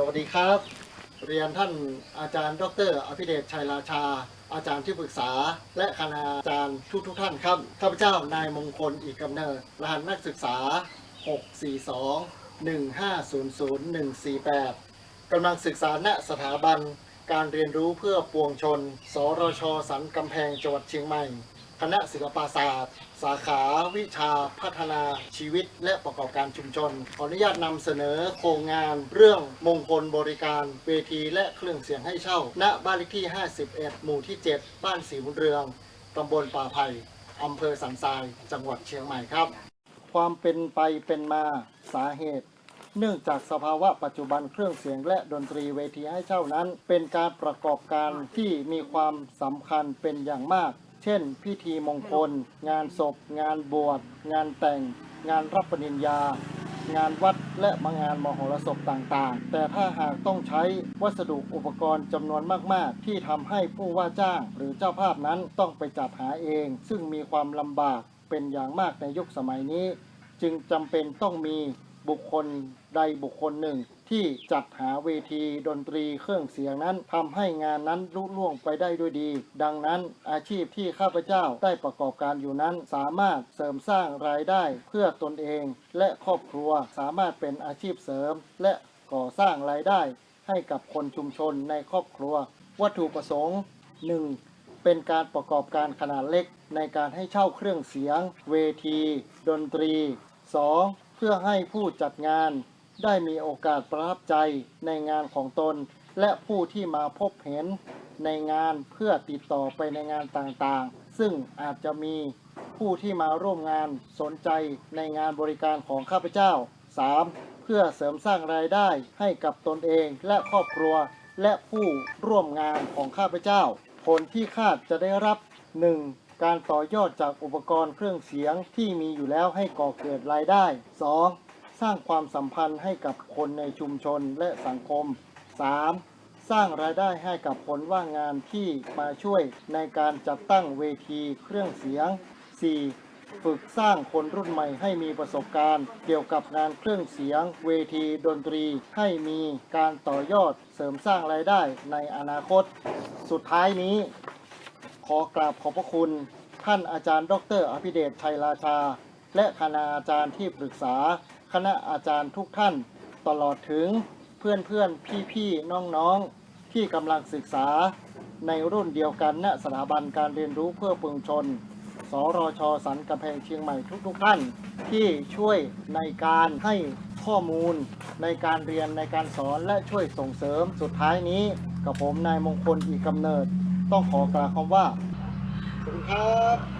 สวัสดีครับ เรียนท่านอาจารย์ ดร อภิเดชชัยราชา อาจารย์ที่ปรึกษา และคณาจารย์ทุกทุกท่านครับข้าพเจ้านายมงคลอีกกำเนิดรหัสนักศึกษา 642 1500 148กำลังศึกษาณสถาบัน การเรียนรู้เพื่อปวงชน สรชสันกำแพงจังหวัดเชียงใหม่ คณะศิลปศาสตร์ สาขาวิชาพัฒนาชีวิตและประกอบการชุมชน ขออนุญาตนำเสนอโครงงานเรื่องมงคลบริการเวทีและเครื่องเสียงให้เช่า ณ บ้านเลขที่ 51 หมู่ที่ 7 บ้านสีบุญเรืองตำบลป่าไผ่อำเภอสันทราย จังหวัดเชียงใหม่ครับ ความเป็นไปเป็นมาสาเหตุเนื่องจากสภาวะปัจจุบันเครื่องเสียงและดนตรีเวทีให้เช่านั้น เป็นการประกอบการที่มีความสำคัญเป็นอย่างมาก ช่น พิธีมงคล งานศพ งานบวช งานแต่ง งานรับปริญญา งานวัดและมางานมหรสพต่างๆ แต่ถ้าหากต้องใช้วัสดุอุปกรณ์จำนวนมากๆ ที่ทำให้ผู้ว่าจ้างหรือเจ้าภาพนั้นต้องไปจัดหาเอง ซึ่งมีความลำบากเป็นอย่างมากในยุคสมัยนี้ จึงจำเป็นต้องมีบุคคลใดบุคคลหนึ่ง ที่จัดหาเวทีดนตรีเครื่องเสียงนั้นทำให้งานนั้นลุล่วงไปได้ด้วยดี ดังนั้นอาชีพที่ข้าพเจ้าได้ประกอบการอยู่นั้น สามารถเสริมสร้างรายได้เพื่อตนเอง และครอบครัวสามารถเป็นอาชีพเสริม และก่อสร้างรายได้ ให้กับคนชุมชนในครอบครัว วัตถุประสงค์ 1. เป็นการประกอบการขนาดเล็กในการให้เช่าเครื่องเสียง เวที ดนตรี 2. เพื่อให้ผู้จัดงาน ได้มีโอกาสประทับใจในงานของตน และผู้ที่มาพบเห็นในงานเพื่อติดต่อไปในงานต่างๆ ซึ่งอาจจะมีผู้ที่มาร่วมงานสนใจในงานบริการของข้าพเจ้า 3. เพื่อเสริมสร้างรายได้ให้กับตนเองและครอบครัวและผู้ร่วมงานของข้าพเจ้า ผลที่คาดจะได้รับ 1. การต่อยอดจากอุปกรณ์เครื่องเสียงที่มีอยู่แล้วให้ก่อเกิดรายได้ 2. สร้างความสัมพันธ์ให้กับคนในชุมชนและสังคม 3. สร้างรายได้ให้กับคนว่างงานที่มาช่วยในการจัดตั้งเวทีเครื่องเสียง 4. ฝึกสร้างคนรุ่นใหม่ให้มีประสบการณ์ เกี่ยวกับงานเครื่องเสียง เวทีดนตรี ให้มีการต่อยอดเสริมสร้างรายได้ในอนาคต สุดท้ายนี้ ขอกราบขอบพระคุณ ท่านอาจารย์ ดร อภิเดชชัยราชา และคณาอาจารย์ที่ปรึกษา คณะอาจารย์ทุกท่าน ตลอดถึงเพื่อนเพื่อนพี่พี่ๆน้องที่กำลังศึกษา ในรุ่นเดียวกันณสถาบันการเรียนรู้เพื่อปวงชน สรชสันกำแพงเชียงใหม่ทุกๆท่าน ที่ช่วยในการให้ข้อมูลในการเรียนในการสอนและช่วยส่งเสริมสุดท้ายนี้ กับผมนายมงคลอีกกำเนิด ต้องขอกล่าวคำว่าขอบคุณครับ